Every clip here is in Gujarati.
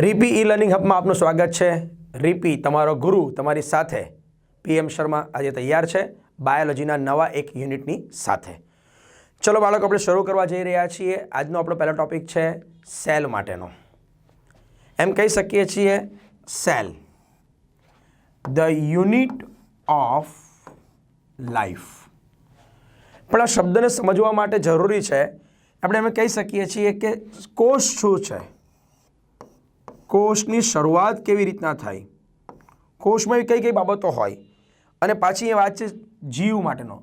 રીપી ઈ લર્નિંગ હબમાં આપનું સ્વાગત છે. રીપી, તમારો ગુરુ તમારી સાથે. પીએમ શર્મા આજે તૈયાર છે બાયોલોજીના નવા એક યુનિટની સાથે. ચલો બાળકો, આપણે શરૂ કરવા જઈ રહ્યા છીએ. આજનો આપણો પહેલો ટોપિક છે સેલ માટેનો. એમ કહી શકીએ છીએ, cell. The unit of life. પણ આ શબ્દને સમજવા માટે જરૂરી છે. આપણે એમ કહી શકીએ છીએ કે કોષ શું છે? કોષની શરૂઆત કેવી રીતના થાય? કોષમાં કઈ કઈ બાબતો હોય? અને પાછી એ વાત છે જીવ માટેનો.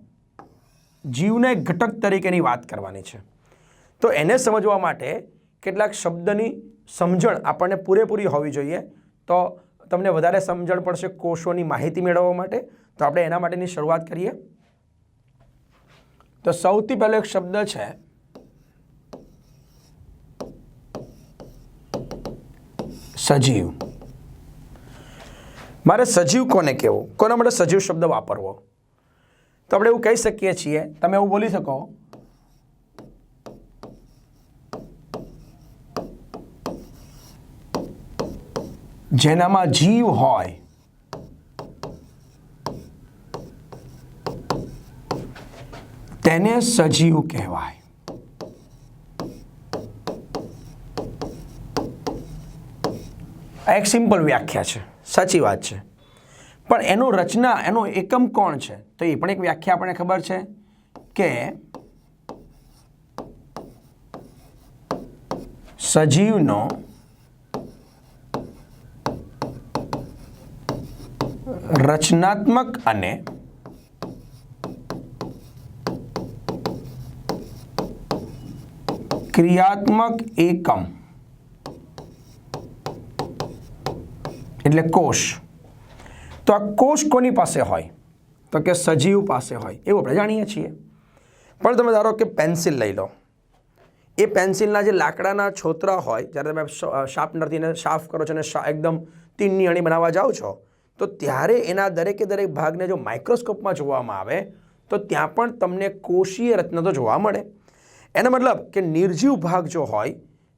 જીવને ઘટક તરીકેની વાત કરવાની છે. તો એને સમજવા માટે કેટલાક શબ્દની સમજણ આપણને પૂરેપૂરી હોવી જોઈએ. તો તમને વધારે સમજણ પડશે કોષોની માહિતી મેળવવા માટે. તો આપણે એના માટેની શરૂઆત કરીએ. તો સૌથી પહેલો એક શબ્દ છે સજીવ. મારે સજીવ કોને કહેવું? કોના માટે સજીવ શબ્દ વાપરવો? તો આપણે એવું કહી શકીએ છીએ, તમે એવું બોલી શકો. જેનામાં જીવ હોય, તેને સજીવ કહેવાય. આ એક સિમ્પલ વ્યાખ્યા છે. સાચી વાત છે. પણ એનું રચના, એનો એકમ કોણ છે? તો એ પણ એક વ્યાખ્યા આપણને ખબર છે કે સજીવનો રચનાત્મક અને ક્રિયાત્મક એકમ એટલે કોષ. તો આ કોષ કોની પાસે હોય? તો કે સજીવ પાસે હોય. એવું આપણે જાણીએ છીએ. પણ તમે ધારો કે પેન્સિલ લઈ લો. એ પેન્સિલના જે લાકડાના છોતરા હોય, જ્યારે તમે શાર્પનરથી એને સાફ કરો છો અને એકદમ તીનની અણી બનાવવા જાઓ છો, તો ત્યારે એના દરેકે દરેક ભાગને જો માઇક્રોસ્કોપમાં જોવામાં આવે, તો ત્યાં પણ તમને કોષીય રચના તો જોવા મળે. એનો મતલબ કે નિર્જીવ ભાગ જો હોય,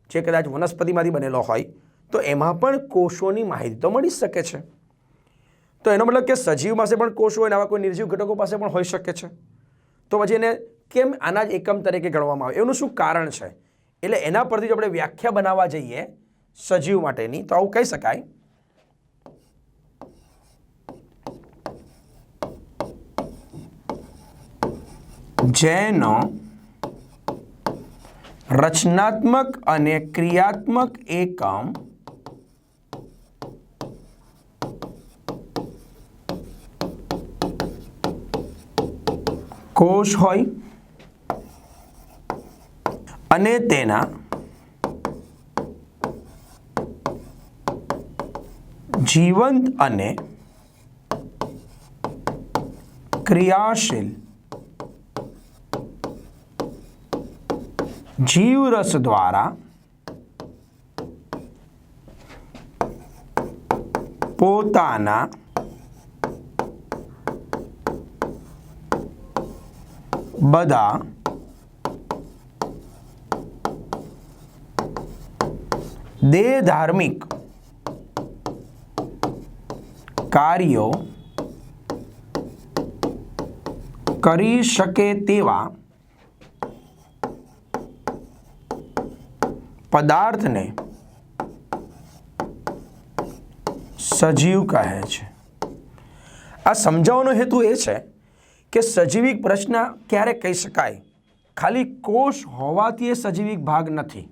જે કદાચ વનસ્પતિમાંથી બનેલો હોય તો એમાં પણ કોષોની માહિતી તો મળી શકે છે. તો એનો મતલબ કે સજીવ પાસે પણ કોષ હોય આવા કોઈ નિર્જીવ ઘટકો પાસે પણ હોઈ શકે છે. તો પછી એને કેમ આના જ એકમ તરીકે ગણવામાં આવે? એનું શું કારણ છે? એટલે એના પરથી જો આપણે વ્યાખ્યા બનાવવા જઈએ સજીવ માટેની, તો આવું કહી શકાય. જેનો રચનાત્મક અને ક્રિયાત્મક એકમ કોષ હોય અને તેના જીવંત અને ક્રિયાશીલ જીવરસ દ્વારા પોતાના બધા દેહ ધાર્મિક કાર્યો કરી શકે તેવા પદાર્થને સજીવ કહે છે. આ સમજાવવાનો હેતુ એ છે કે સજીવિક પ્રશ્ન ક્યારે કહી શકાય? ખાલી કોષ હોવાથી એ સજીવિક ભાગ નથી.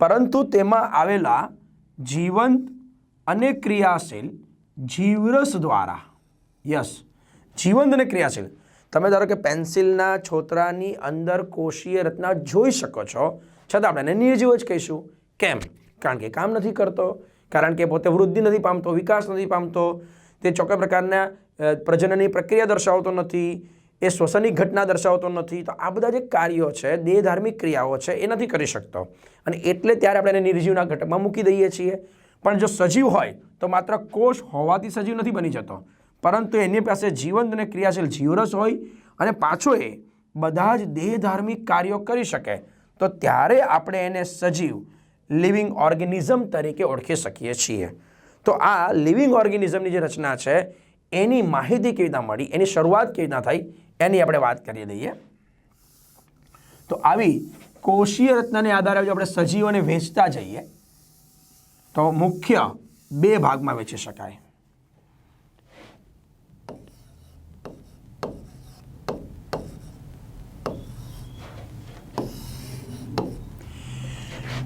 પરંતુ તેમાં આવેલા જીવંત અને ક્રિયાશીલ જીવરસ દ્વારા. યસ, જીવંત અને ક્રિયાશીલ. તમે ધારો કે પેન્સિલના છોતરાની અંદર કોષીય રચના જોઈ શકો છો. છતાં આપણે એને નિર્જીવ જ કહીશું. કેમ? કારણ કે કામ નથી કરતો. કારણ કે પોતે વૃદ્ધિ નથી પામતો, વિકાસ નથી પામતો. તે ચોક્કસ પ્રકારના પ્રજનનની પ્રક્રિયા દર્શાવતો નથી, એ શ્વસનિક ઘટના દર્શાવતો નથી, તો આ બધા જે કાર્યો છે, દેહ ધાર્મિક ક્રિયાઓ છે, એ નથી કરી શકતો. અને એટલે ત્યારે આપણે એને નિર્જીવના ઘટકમાં મૂકી દઈએ છીએ. પણ જો સજીવ હોય, તો માત્ર કોષ હોવાથી સજીવ નથી બની જતો. પરંતુ એની પાસે જીવંત અને ક્રિયાશીલ જીવરસ હોય અને પાછો એ બધા જ દેહ ધાર્મિક કાર્યો કરી શકે, તો ત્યારે આપણે એને સજીવ, લિવિંગ ઓર્ગેનિઝમ તરીકે ઓળખી શકીએ છીએ. તો આ લિવિંગ ઓર્ગેનિઝમની જે રચના છે એની માહિતી કેવી રીતના મળી, એની શરૂઆત કેવી રીતના થઈ, એની આપણે વાત કરી દઈએ. તો આવી કોષીય રત્નને આધારે જો આપણે સજીવોને વેચતા જઈએ, તો મુખ્ય બે ભાગમાં વેચી શકાય.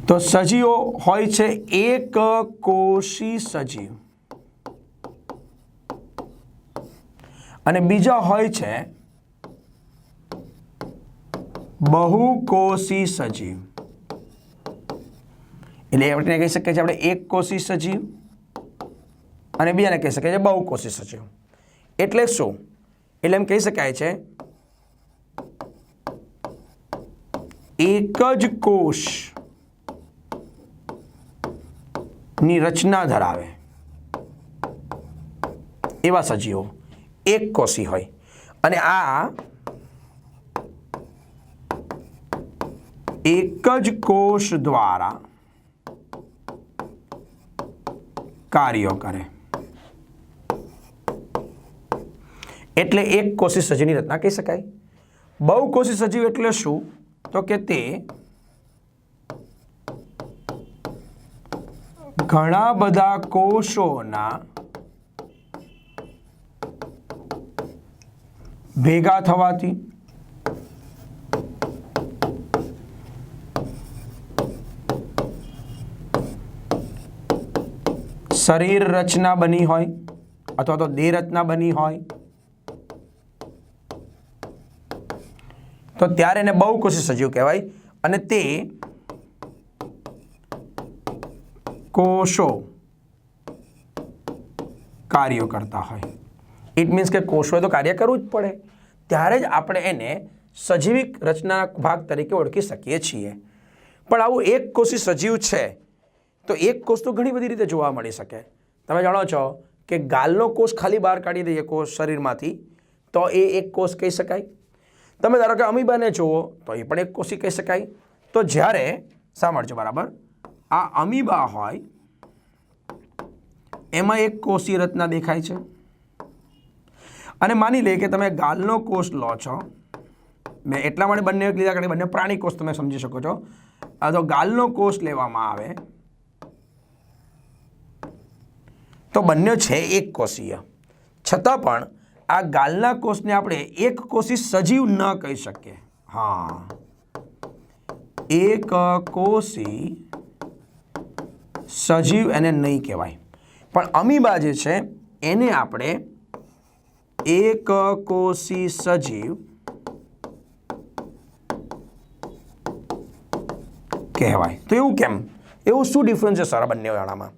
તો સજીવો હોય છે એક કોષી સજીવ. અને બીજા હોય છે બહુકોષી સજીવ. એટલે આપણે કહી શકીએ છીએ આપણે એક કોષી સજીવ અને બીજાને કહી શકાય છે બહુકોષી સજીવ. એટલે શું? એટલે એમ કહી શકાય છે એક જ કોષની રચના ધરાવે એવા સજીવો. એક કોષી હોય. અને આ એક જ કોષ દ્વારા કાર્યો કરે. એટલે એક કોષી સજીવની રચના કહી શકાય. બહુ કોષી સજીવ એટલે શું? તો કે તે ઘણા બધા કોષોના ભેગા થવાથી શરીર રચના બની હોય અથવા તો દેહ રચના બની હોય, તો ત્યારે એને બહુ કોષી સજીવ કહેવાય અને તે કોષો કાર્યો કરતા હોય. ઇટ મીન્સ કે કોષોએ તો કાર્ય કરવું જ પડે. ત્યારે જ આપણે એને સજીવિક રચના ભાગ તરીકે ઓળખી શકીએ છીએ. પણ આવું એક કોષી સજીવ છે, તો એક કોષ તો ઘણી બધી રીતે જોવા મળી શકે. તમે જાણો છો કે ગાલનો કોષ ખાલી બહાર કાઢી દઈએ કોષ શરીરમાંથી, તો એ એક કોષ કહી શકાય. તમે ધારો કે અમીબાને જુઓ, તો એ પણ એક કોષી કહી શકાય. તો જ્યારે સાંભળજો બરાબર? આ અમીબા હોય, એમાં એક કોષી રચના દેખાય છે. અને માની લે કે તમે ગાલનો કોષ લો છો. મેં એટલા માટે બંને લીધા કારણ બંને પ્રાણી કોષ તમે સમજી શકો છો. તો ગાલનો કોષ લેવામાં આવે. તો બંને છે એક કોષીય. છતાં પણ આ ગાલના કોષને આપણે એક કોષી સજીવ ન કહી શકીએ. હા. એક કોષી સજીવ એને નહીં કહેવાય. પણ અમીબા જે છે, એને આપણે એક કોષી સજીવ કહેવાય. તો એવું કેમ? એવું શું ડિફરન્સ છે સર બંને વાળામાં?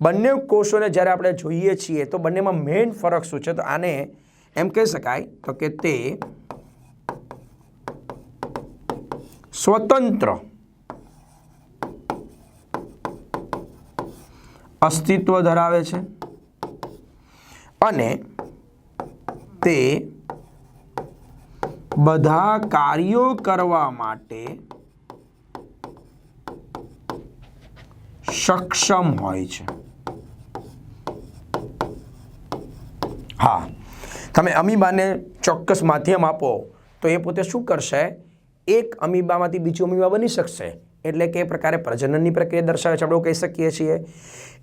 બંને કોષોને જ્યારે આપણે જોઈએ છીએ, તો બંનેમાં મેઇન ફરક શું છે? તો આને એમ કહી શકાય, તો કે તે સ્વતંત્ર અસ્તિત્વ ધરાવે છે અને તે બધા કાર્યો કરવા માટે સક્ષમ હોય છે. હા, તમે અમીબાને ચોક્કસ માધ્યમ આપો તો એ પોતે શું કરશે? એક અમીબામાંથી બીજું અમીબા બની શકશે. એટલે કે એ પ્રકારે પ્રજનનની પ્રક્રિયા દર્શાવે છે. આપણે કહી શકીએ છીએ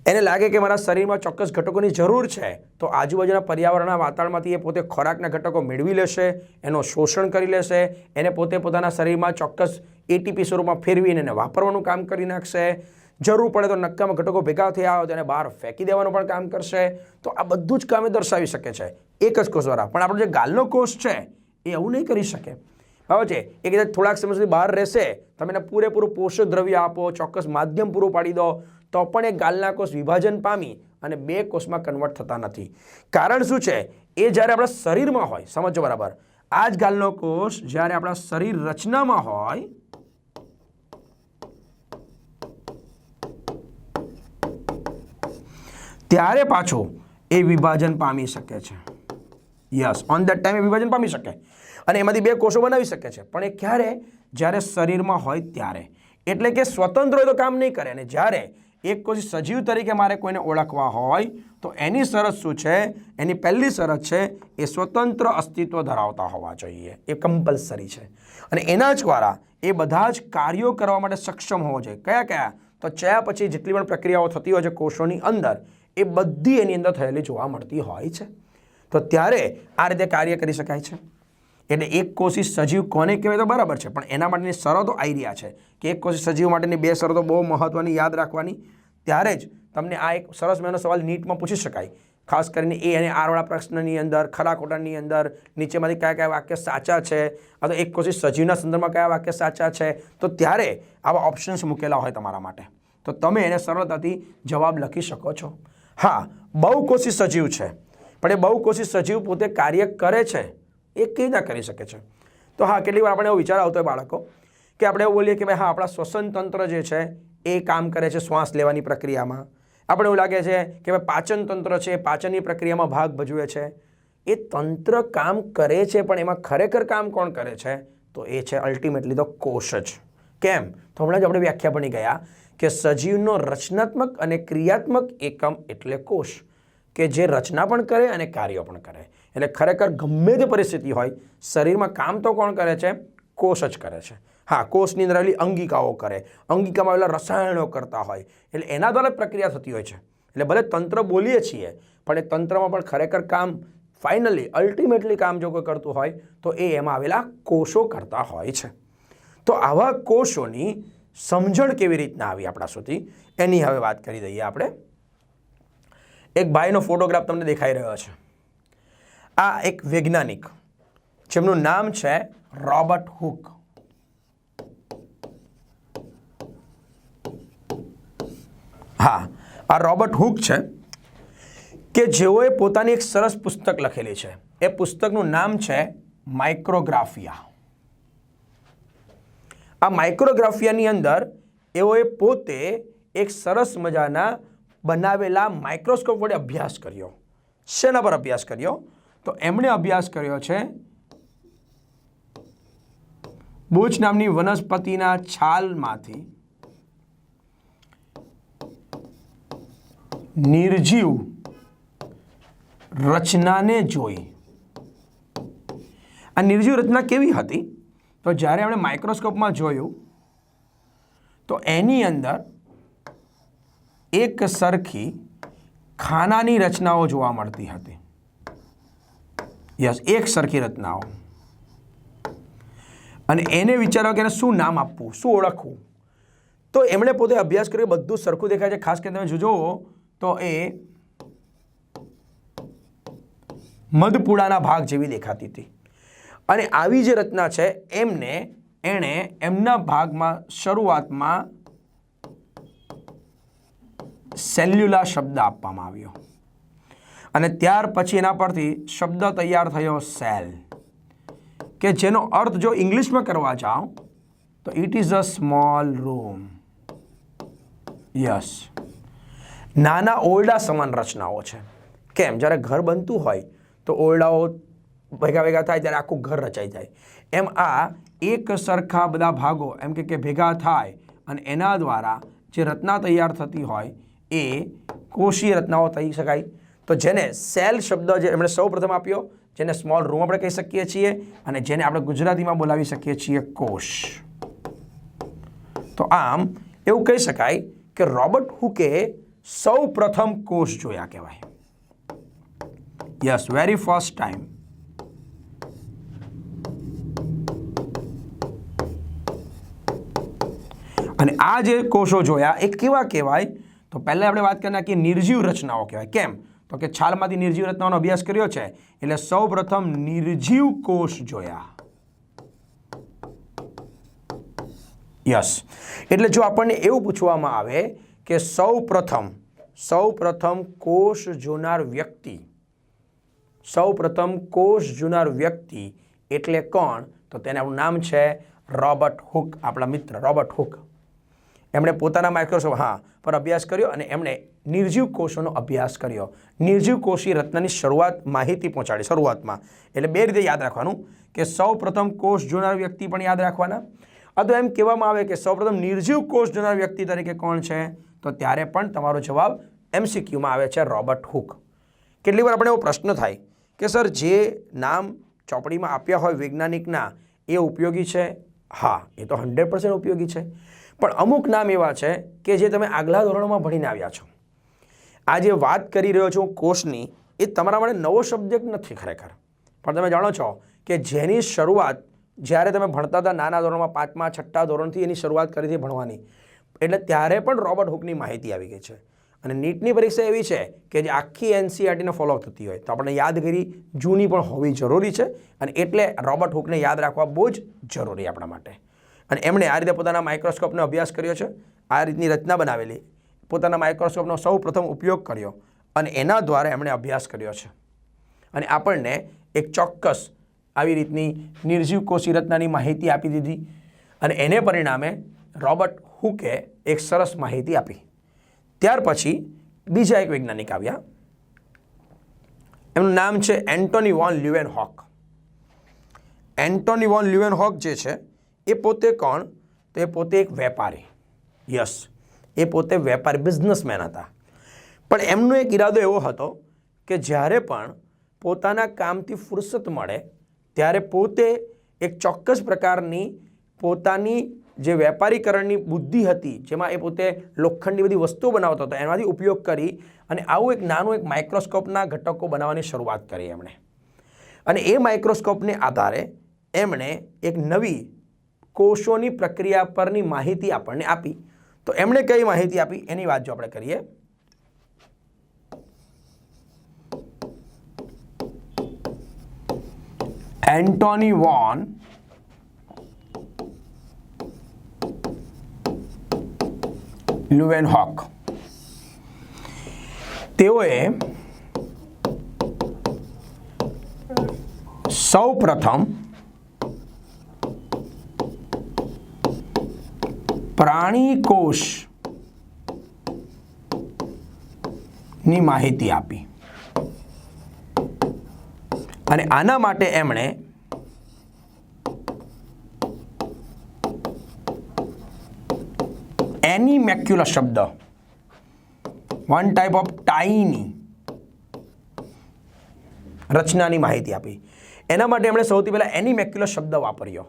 એને લાગે કે મારા શરીરમાં ચોક્કસ ઘટકોની જરૂર છે, તો આજુબાજુના પર્યાવરણના વાતાવરણમાંથી એ પોતે ખોરાકના ઘટકો મેળવી લેશે, એનું શોષણ કરી લેશે, એને પોતે પોતાના શરીરમાં ચોક્કસ એટીપી સ્વરૂપમાં ફેરવીને એને વાપરવાનું કામ કરી નાખશે. જરૂર પડે તો નક્કામાં ઘટકો ભેગા થયા હોય તો એને બહાર ફેંકી દેવાનું પણ કામ કરશે. તો આ બધું જ કામ દર્શાવી શકે છે. એક જ કોષ દ્વારા. પણ આપણો જે ગાલનો કોષ છે, એ એવું નહીં કરી શકે. બરાબર છે એ કદાચ થોડાક સમય સુધી બહાર રહેશે. તમે એને પૂરેપૂરું પોષક દ્રવ્ય આપો, ચોક્કસ માધ્યમ પૂરું પાડી દો. તો પણ એ ગાલના કોષ વિભાજન પામી અને બે કોષમાં કન્વર્ટ થતા નથી. કારણ શું છે? એ જ્યારે આપણા શરીરમાં હોય સમજો બરાબર. આ જ ગાલનો કોષ જ્યારે આપણા શરીર રચનામાં હોય, ત્યારે પાછો એ વિભાજન પામી શકે છે. યસ ઓન દેટ ટાઈમ એ વિભાજન પામી શકે. અને એમાંથી બે કોષો બનાવી શકે છે. પણ એ ક્યારે? જ્યારે શરીરમાં હોય ત્યારે. એટલે કે સ્વતંત્ર હોય તો કામ નહીં કરે. અને જ્યારે એક કોઈ સજીવ તરીકે મારે કોઈને ઓળખવા હોય, તો એની શરત શું છે? એની પહેલી શરત છે, એ સ્વતંત્ર અસ્તિત્વ ધરાવતા હોવા જોઈએ. એ કમ્પલસરી છે. અને એના જ દ્વારા એ બધા જ કાર્યો કરવા માટે સક્ષમ હોવો જોઈએ. કયા કયા? તો ચયા પછી જેટલી પણ પ્રક્રિયાઓ થતી હોય છે કોષોની અંદર, એ બધી એની અંદર થયેલી જોવા મળતી હોય છે. તો ત્યારે આ રીતે કાર્ય કરી શકાય છે. એટલે એક કોશી સજીવ કોને કહેવાય તો બરાબર છે, પણ એના માટેની શરતો આવી રહ્યા છે કે એક કોશી સજીવ માટેની બે શરતો બહુ મહત્ત્વની યાદ રાખવાની. ત્યારે જ તમને આ એક સરસ મજાનો સવાલ નીટમાં પૂછી શકાય. ખાસ કરીને એ અને આરવાળા પ્રશ્નની અંદર ખરા ખોટાની અંદર, નીચેમાંથી કયા કયા વાક્ય સાચા છે અથવા એક કોશી સજીવના સંદર્ભમાં કયા વાક્ય સાચા છે, તો ત્યારે આવા ઓપ્શન્સ મૂકેલા હોય તમારા માટે. તો તમે એને સરળતાથી જવાબ લખી શકો છો. હા, બહુ કોશી સજીવ છે, પણ એ બહુ કોશી સજીવ પોતે કાર્ય કરે છે. એ કેવી રીતના કરી શકે છે? તો હા કેટલી વાર આપણે એવો વિચાર આવતો હોય બાળકો કે આપણે એવું બોલીએ કે ભાઈ, હા, આપણા શ્વસન તંત્ર જે છે એ કામ કરે છે શ્વાસ લેવાની પ્રક્રિયામાં. આપણે એવું લાગે છે કે ભાઈ, પાચન તંત્ર છે, પાચનની પ્રક્રિયામાં ભાગ ભજવે છે. એ તંત્ર કામ કરે છે, પણ એમાં ખરેખર કામ કોણ કરે છે? તો એ છે અલ્ટિમેટલી તો કોષ જ. કેમ? તો હમણાં જ આપણે વ્યાખ્યા બની ગયા કે સજીવનો રચનાત્મક અને ક્રિયાત્મક એકમ એટલે કોષ. કે જે રચના પણ કરે અને કાર્ય પણ કરે. એટલે ખરેખર ગમે તે પરિસ્થિતિ હોય, શરીરમાં કામ તો કોણ કરે છે? કોષ જ કરે છે. હા, કોષની અંદર આવેલી અંગિકાઓ કરે. અંગિકામાં આવેલા રસાયણો કરતા હોય. એટલે એના દ્વારા પ્રક્રિયા થતી હોય છે. એટલે ભલે તંત્ર બોલીએ છીએ, પણ એ તંત્રમાં પણ ખરેખર કામ ફાઇનલી અલ્ટિમેટલી કામ જો કોઈ કરતું હોય, તો એ એમાં આવેલા કોષો કરતા હોય છે. તો આવા કોષોની સમજણ કેવી રીતના આવી આપણા સુધી? એની હવે વાત કરી દઈએ આપણે. એક ભાઈનો ફોટોગ્રાફ તમને દેખાઈ રહ્યો છે. આ એક વૈજ્ઞાનિક, જેમનું નામ છે રોબર્ટ હુક. હા, આ રોબર્ટ હુક છે કે જેઓએ પોતાની એક સરસ પુસ્તક લખેલી છે. એ પુસ્તકનું નામ છે માઇક્રોગ્રાફિયા. આ માઇક્રોગ્રાફિયાની અંદર એઓએ પોતે એક સરસ મજાના બનાવેલા માઇક્રોસ્કોપ વડે અભ્યાસ કર્યો. શેના પર અભ્યાસ કર્યો? તો એમણે અભ્યાસ કર્યો છે બુચ નામની વનસ્પતિના છાલમાંથી. નિર્જીવ રચનાને જોઈ. આ નિર્જીવ રચના કેવી હતી? તો જ્યારે આપણે માઇક્રોસ્કોપમાં જોયું, તો એની અંદર એક સરખી ખાનાની રચનાઓ જોવા મળતી હતી. યસ, એક સરખી રચનાઓ. અને એને વિચારવા કે એને શું નામ આપવું, શું ઓળખવું? તો એમણે પોતે અભ્યાસ કર્યો, બધું સરખું દેખાય છે. ખાસ કરીને તમે જોજો, તો એ મધપુડાના ભાગ જેવી દેખાતી હતી. અને આવી જે રચના છે, એમને એણે એમના ભાગમાં શરૂઆતમાં સેલ્યુલા શબ્દ આપવામાં આવ્યો. અને ત્યાર પછી એના પરથી શબ્દ તૈયાર થયો સેલ. કે જેનો અર્થ જો ઇંગ્લિશમાં કરવા જાઓ, તો it is a small room yes નાના ઓરડા સમાન રચનાઓ છે. કેમ? જ્યારે ઘર બનતું હોય, તો ઓરડાઓ ભેગા ભેગા થાય, ત્યારે આખું ઘર રચાઈ જાય. એમ આ એક સરખા બધા ભાગો, એમ કે ભેગા થાય, અને એના દ્વારા જે રચના તૈયાર થતી હોય, એ કોષીય રચનાઓ થઈ શકાય. તો જેને સેલ શબ્દ જે એમણે સૌ પ્રથમ આપ્યો, જેને સ્મોલ રૂમ આપણે કહી શકીએ છીએ અને જેને આપણે ગુજરાતીમાં બોલાવી શકીએ છીએ કોષ તો આમ એવું કહી શકાય કે રોબર્ટ હુકે સૌ પ્રથમ કોષ જોયા કહેવાય. Yes, very first time. અને આ જે કોષો જોયા, એ કેવા કહેવાય? તો પહેલાં આપણે વાત કરી નાખીએ નિર્જીવ રચનાઓ કહેવાય. કેમ? તો કે છાલમાંથી નિર્જીવ રચનાઓનો અભ્યાસ કર્યો છે, એટલે સૌ પ્રથમ નિર્જીવ કોષ જોયા. યસ. એટલે જો આપણને એવું પૂછવામાં આવે કે સૌ પ્રથમ સૌ પ્રથમ કોષ જોનાર વ્યક્તિ સૌ પ્રથમ કોષ જોનાર વ્યક્તિ એટલે કોણ? તો તેનું નામ છે રોબર્ટ હુક, આપણા મિત્ર રોબર્ટ હુક. એમણે પોતાના માઇક્રોસોફ્ટ, હા, પર અભ્યાસ કર્યો અને એમણે નિર્જીવ કોષોનો અભ્યાસ કર્યો. નિર્જીવ કોષી રત્નની શરૂઆત માહિતી પહોંચાડી શરૂઆતમાં. એટલે બે રીતે યાદ રાખવાનું કે સૌ પ્રથમ કોષ જોનાર વ્યક્તિ પણ યાદ રાખવાના. અથવા એમ કહેવામાં આવે કે સૌપ્રથમ નિર્જીવ કોષ જોનાર વ્યક્તિ તરીકે કોણ છે? તો ત્યારે પણ તમારો જવાબ એમસીક્યુમાં આવે છે રોબર્ટ હુક. કેટલી વાર આપણે એવો પ્રશ્ન થાય કે સર, જે નામ ચોપડીમાં આપ્યા હોય વૈજ્ઞાનિકના, એ ઉપયોગી છે? હા, એ તો હંડ્રેડ પર્સન્ટ ઉપયોગી છે. પણ અમુક નામ એવા છે કે જે તમે આગલા ધોરણોમાં ભણીને આવ્યા છો. આ જે વાત કરી રહ્યો છું કોષની, એ તમારા માટે નવો સબ્જેક્ટ નથી ખરેખર. પણ તમે જાણો છો કે જેની શરૂઆત, જ્યારે તમે ભણતા હતા નાના ધોરણમાં પાંચમા, છઠ્ઠા ધોરણથી એની શરૂઆત કરી હતી ભણવાની, એટલે ત્યારે પણ રોબર્ટ હુકની માહિતી આવી ગઈ છે. અને નીટની પરીક્ષા એવી છે કે જે આખી એનસીઆરટીને ફોલો થતી હોય. તો આપણે યાદગીરી જૂની પણ હોવી જરૂરી છે અને એટલે રોબર્ટ હુકને યાદ રાખવા બહુ જ જરૂરી આપણા માટે. અને એમણે આ રીતે પોતાના માઇક્રોસ્કોપનો અભ્યાસ કર્યો છે, આ રીતની રચના બનાવેલી. પોતાના માઇક્રોસ્કોપનો સૌ પ્રથમ ઉપયોગ કર્યો અને એના દ્વારા એમણે અભ્યાસ કર્યો છે. અને આપણને એક ચોક્કસ આવી રીતની નિર્જીવ કોષી રચનાની માહિતી આપી દીધી અને એને પરિણામે રોબર્ટ હુકે એક સરસ માહિતી આપી. ત્યાર પછી બીજા એક વૈજ્ઞાનિક આવ્યા. એમનું નામ છે Antonie van Leeuwenhoek Antonie van Leeuwenhoek જે છે, એ પોતે કોણ? તો એ પોતે એક વેપારી. યસ. એ પોતે વેપારી બિઝનેસમેન હતા. પણ એમનો એક ઈરાદો એવો હતો કે જ્યારે પણ પોતાના કામથી ફુરસત મળે, ત્યારે પોતે એક ચોક્કસ પ્રકારની પોતાની જે વેપારીકરણની બુદ્ધિ હતી, જેમાં એ પોતે લોખંડની બધી વસ્તુઓ બનાવતો હતો એમાંથી ઉપયોગ કરી અને આવું એક નાનું એક માઇક્રોસ્કોપના ઘટકો બનાવવાની શરૂઆત કરી એમણે. અને એ માઇક્રોસ્કોપને આધારે એમણે એક નવી કોષોની પ્રક્રિયા પરની માહિતી આપણને આપી. તો એમણે કઈ માહિતી આપી? એની વાત જો આપણે કરીએ. એન્ટોની વોન લુવેન હોક તેઓએ સૌ પ્રથમ પ્રાણી કોષની માહિતી આપી. અને આના માટે એમણે એનિમેક્યુલા શબ્દ વન ટાઈપ ઓફ ટાઈની રચનાની માહિતી આપી. એના માટે એમણે સૌથી પહેલાં એનિમેક્યુલા શબ્દ વાપર્યો,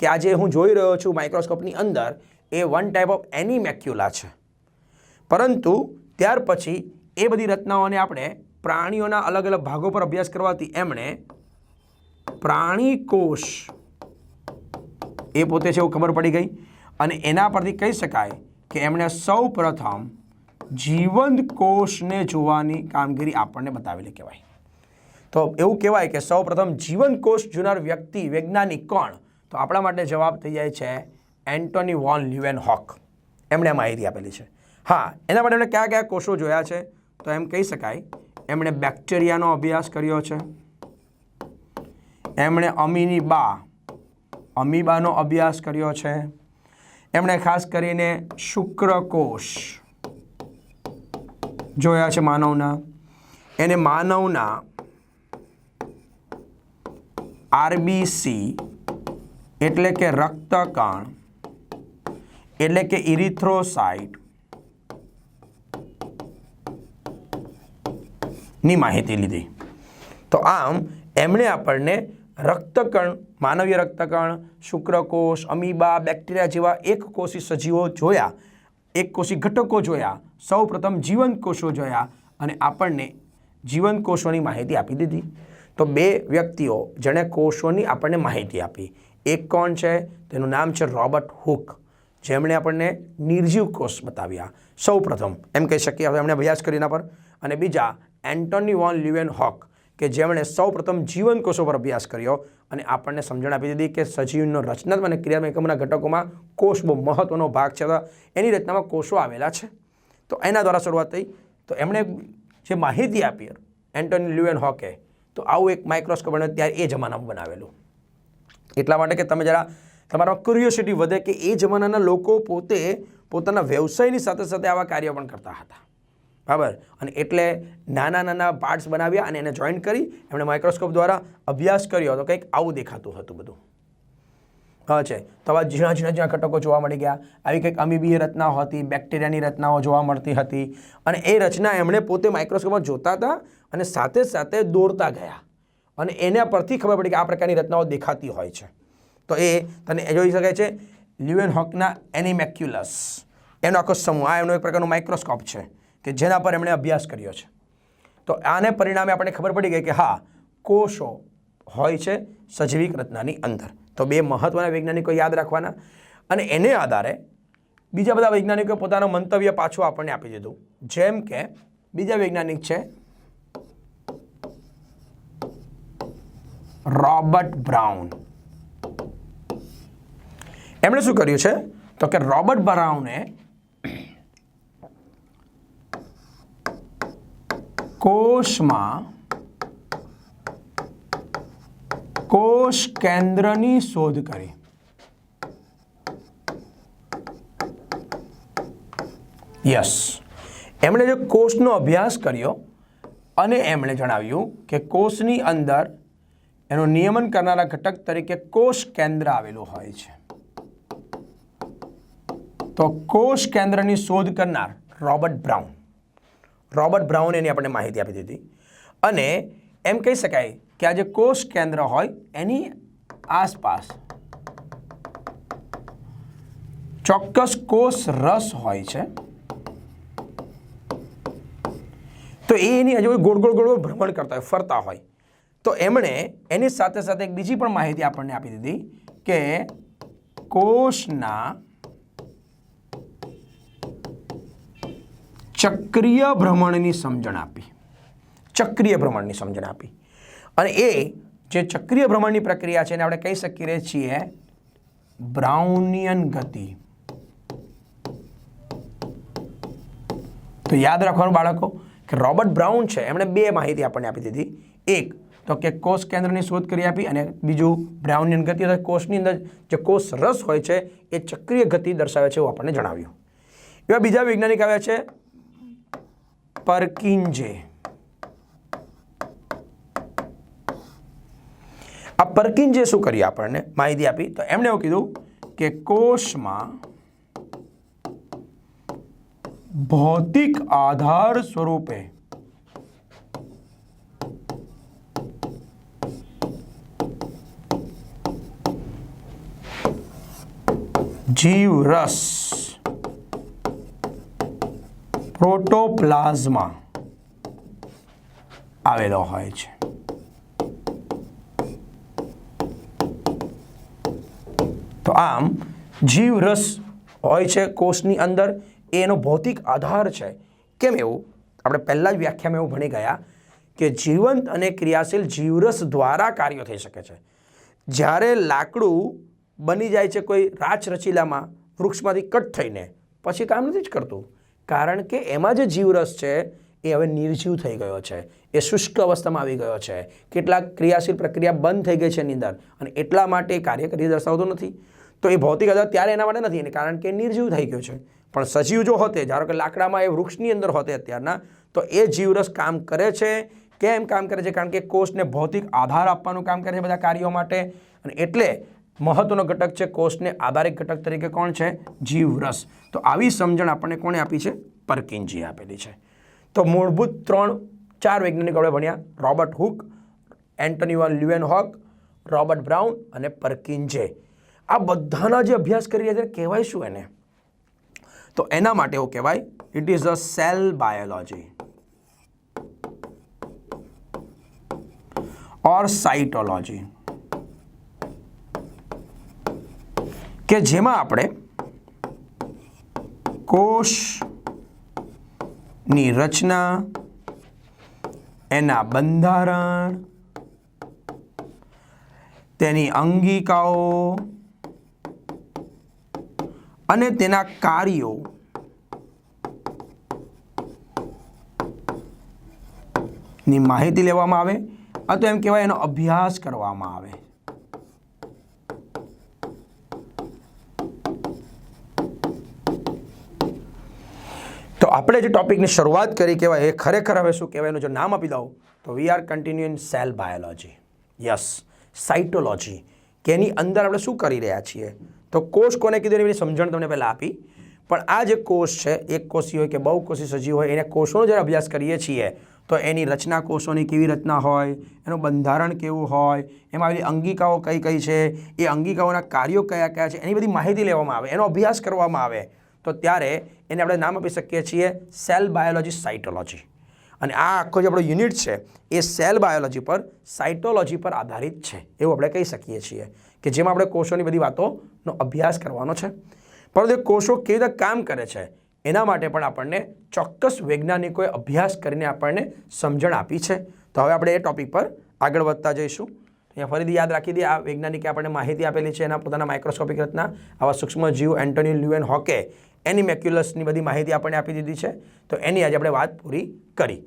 કે આજે હું જોઈ રહ્યો છું માઇક્રોસ્કોપની અંદર એ વન ટાઈપ ઓફ એનિમેક્યુલા છે. પરંતુ ત્યાર પછી એ બધી રચનાઓને આપણે પ્રાણીઓના અલગ અલગ ભાગો પર અભ્યાસ કરવાથી એમણે પ્રાણી કોષ એ પોતે છે એવું ખબર પડી ગઈ. અને એના પરથી કહી શકાય કે એમણે સૌ પ્રથમ જીવંત કોષને જોવાની કામગીરી આપણને બતાવેલી કહેવાય. તો એવું કહેવાય કે સૌ પ્રથમ જીવંત કોષ જોનાર વ્યક્તિ, વૈજ્ઞાનિક કોણ? તો આપણા માટે જવાબ થઈ જાય છે એન્ટોની વોન લ્યુએન હોક. એમણે આ માહિતી આપેલી છે. હા, એના માટે એમણે કયા કયા કોષો જોયા છે? તો એમ કહી શકાય, એમણે બેક્ટેરિયાનો અભ્યાસ કર્યો છે. એમણે અમીની બા અમીબાનો અભ્યાસ કર્યો છે. એમણે ખાસ કરીને શુક્રકોષ જોયા છે માનવના. એને માનવના આરબીસી એટલે કે રક્તકણ એટલે કે ઇરિથ્રોસાઇટની માહિતી લીધી. તો આમ એમણે આપણને રક્તકણ, માનવીય રક્તકણ, શુક્રકોષ, અમીબા, બેક્ટેરિયા જેવા એક કોષી સજીવો જોયા, એક કોષી ઘટકો જોયા, સૌ પ્રથમ જીવંત કોષો જોયા અને આપણને જીવંત કોષોની માહિતી આપી દીધી. તો બે વ્યક્તિઓ જેણે કોષોની આપણને માહિતી આપી. એક કોણ છે? તેનું નામ છે રોબર્ટ હુક. જેમણે આપણને નિર્જીવ કોષ બતાવ્યા. સૌ પ્રથમ એમ કહી શકીએ, હવે એમણે અભ્યાસ કર્યો એના પર. અને બીજા, એન્ટોની વોન લ્યુએન હોક કે જેમણે સૌ પ્રથમ જીવન કોષો પર અભ્યાસ કર્યો અને આપણને સમજણ આપી દીધી કે સજીવનો રચનાત્મક અને ક્રિયાત્મક એકમના ઘટકોમાં કોષ બહુ મહત્વનો ભાગ છે. એની રચનામાં કોષો આવેલા છે. તો એના દ્વારા શરૂઆત થઈ. તો એમણે જે માહિતી આપી એન્ટોની લ્યુએન હોકે તો આવું એક માઇક્રોસ્કોપ બન્યો ત્યારે એ જમાનામાં બનાવેલું. એટલા માટે કે તમે જરા તમારા ક્યુરિયોસિટી વધે કે એ જમાનાના લોકો પોતે પોતાના વ્યવસાયની સાથે સાથે આવા કાર્ય પણ કરતા હતા. બરાબર? અને એટલે નાના નાના પાર્ટ્સ બનાવ્યા અને એને જોઈન્ટ કરી, એમણે માઇક્રોસ્કોપ દ્વારા અભ્યાસ કર્યો તો કંઈક આવું દેખાતું હતું બધું. હા, છે. તો આવા ઝીણા ઝીણા ઝીણા ઘટકો જોવા મળી ગયા. આવી કંઈક અમીબીય રચનાઓ હતી બેક્ટેરિયાની રચનાઓ જોવા મળતી હતી. અને એ રચના એમણે પોતે માઇક્રોસ્કોપમાં જોતા હતા અને સાથે સાથે દોરતા ગયા. અને એના પરથી ખબર પડી કે આ પ્રકારની રચનાઓ દેખાતી હોય છે. તો એ તને એ જોઈ શકાય છે લ્યુએન હોકના એનિમેક્યુલસ. એનો આખો સમૂહ, આ એમનો એક પ્રકારનો માઇક્રોસ્કોપ છે કે જેના પર એમણે અભ્યાસ કર્યો છે. તો આને પરિણામે આપણને ખબર પડી ગઈ કે હા, કોષો હોય છે સજીવિક રચનાની અંદર. તો બે મહત્વના વૈજ્ઞાનિકો યાદ રાખવાના અને એને આધારે બીજા બધા વૈજ્ઞાનિકોએ પોતાનું મંતવ્ય પાછું આપણને આપી દીધું. જેમ કે બીજા વૈજ્ઞાનિક છે રોબર્ટ બ્રાઉન. એમણે શું કર્યું છે? તો કે રોબર્ટ બરાઉને કોષમાં કોષ કેન્દ્રની શોધ કરી. યસ. એમણે જે કોષનો અભ્યાસ કર્યો અને એમણે જણાવ્યું કે કોષની અંદર એનું નિયમન કરનારા ઘટક તરીકે કોષ કેન્દ્ર આવેલું હોય છે. તો કોષ કેન્દ્રની શોધ કરનાર રોબર્ટ બ્રાઉન. રોબર્ટ બ્રાઉન એની આપણને માહિતી આપી દીધી. અને એમ કહી શકાય કે આ જે કોષ કેન્દ્ર હોય, એની આસપાસ ચોક્કસ કોષ રસ હોય છે. તો એ એની હજુ ગોળ ગોળ ગોળ ભ્રમણ કરતા હોય, ફરતા હોય. તો એમણે એની સાથે સાથે એક બીજી પણ માહિતી આપણને આપી દીધી કે કોષના ચક્રીય ભ્રમણની સમજણ આપી. ચક્રીય ભ્રમણની સમજણ આપી. અને એ જે ચક્રીય ભ્રમણની પ્રક્રિયા છે એને આપણે કહી શકીએ છીએ બ્રાઉનિયન ગતિ. તો યાદ રાખવાનું બાળકો કે રોબર્ટ બ્રાઉન છે, એમણે બે માહિતી આપણને આપી દીધી. એક, તો કે કોષ કેન્દ્રની શોધ કરી આપી અને બીજું બ્રાઉનિયન ગતિ અથવા કોષની અંદર જે કોષ રસ હોય છે એ ચક્રીય ગતિ દર્શાવે છે એવું આપણને જણાવ્યું. એવા બીજા વૈજ્ઞાનિક આવ્યા છે પરકિંજે આ પરકિંજે શું કરી આપણને? માહિતી આપી. તો એમણે એવું કીધું કે કોષમાં ભૌતિક આધાર સ્વરૂપે જીવરસ પ્રોટોપ્લાઝમા આવેલો હોય છે. તો આમ, જીવરસ હોય છે કોષની અંદર, એનો ભૌતિક આધાર છે. કેમ એવું? આપણે પહેલાં જ વ્યાખ્યામાં એવું ભણી ગયા કે જીવંત અને ક્રિયાશીલ જીવરસ દ્વારા કાર્યો થઈ શકે છે. જ્યારે લાકડું બની જાય છે કોઈ રાચ રચીલામાં વૃક્ષમાંથી કટ થઈને, પછી કામ નથી જ કરતું. કારણ કે એમાં જે જીવરસ છે, એ હવે નિર્જીવ થઈ ગયો છે. એ શુષ્ક અવસ્થામાં આવી ગયો છે. કેટલાક ક્રિયાશીલ પ્રક્રિયા બંધ થઈ ગઈ છે એની અંદર અને એટલા માટે કાર્ય કરી દર્શાવતો નથી. તો એ ભૌતિક આધાર ત્યારે એના માટે નથી એને કારણ કે નિર્જીવ થઈ ગયો છે. પણ સજીવ જો હોતે, ધારો કે લાકડામાં એ વૃક્ષની અંદર હોતે અત્યારના, તો એ જીવરસ કામ કરે છે. કેમ કામ કરે છે? કારણ કે કોષને ભૌતિક આધાર આપવાનું કામ કરે છે બધા કાર્યો માટે. અને એટલે મહત્વનો ઘટક છે કોષને આધારિત ઘટક તરીકે કોણ છે? જીવરસ તો આવી સમજણ આપણને કોણે આપી છે? પરકિનજીએ આપેલી છે. તો મૂળભૂત ત્રણ, ચાર વૈજ્ઞાનિકો આપણે ભણ્યા. Robert Hooke Antonie van Leeuwenhoek, Robert Brown અને પરકિનજે. આ બધાના જે અભ્યાસ કરી રહ્યા છે કહેવાય શું એને? તો એના માટે એવું કહેવાય it is a cell biology or cytology કે જેમાં આપણે કોષની રચના, એના બંધારણ, તેની અંગિકાઓ અને તેના કાર્યો ની માહિતી લેવામાં આવે અથવા એમ કહેવાય એનો અભ્યાસ કરવામાં આવે. આપણે જે ટોપિકની શરૂઆત કરી કહેવાય, એ ખરેખર હવે શું કહેવાય, એનું જો નામ આપી દઉં, તો we are continue cell biology yes cytology કે એની અંદર આપણે શું કરી રહ્યા છીએ? તો કોષ કોને કીધું એની સમજણ તમને પહેલાં આપી. પણ આ જે કોષ છે, એક કોષી હોય કે બહુકોષી સજીવ હોય, એને કોષોનો જ્યારે અભ્યાસ કરીએ છીએ, તો એની રચના કોષોની કેવી રચના હોય, એનું બંધારણ કેવું હોય, એમાં આવેલી અંગિકાઓ કઈ કઈ છે, એ અંગિકાઓના કાર્યો કયા કયા છે, એની બધી માહિતી લેવામાં આવે, એનો અભ્યાસ કરવામાં આવે. તો ત્યારે એને આપણે નામ આપી શકીએ છીએ સેલ બાયોલોજી સાઇટોલોજી અને આ આખો જે આપણો યુનિટ છે, એ સેલ બાયોલોજી પર સાઇટોલોજી પર આધારિત છે, એવું આપણે કહી શકીએ છીએ કે જેમાં આપણે કોષોની બધી વાતોનો અભ્યાસ કરવાનો છે. પરંતુ કોષો કેવી રીતે કામ કરે છે, એના માટે પણ આપણને ચોક્કસ વૈજ્ઞાનિકોએ અભ્યાસ કરીને આપણને સમજણ આપી છે. તો હવે આપણે એ ટોપિક પર આગળ વધતા જઈશું. અહીંયા ફરીથી યાદ રાખી દઈએ, આ વૈજ્ઞાનિકે આપણને માહિતી આપેલી છે એના પોતાના માઇક્રોસ્કોપિક રચના. આવા સૂક્ષ્મ જીવ એન્ટોની લ્યુએન હોકે એની મેક્યુલસની બધી માહિતી આપણને આપી દીધી છે. તો એની આજે આપણે વાત પૂરી કરી.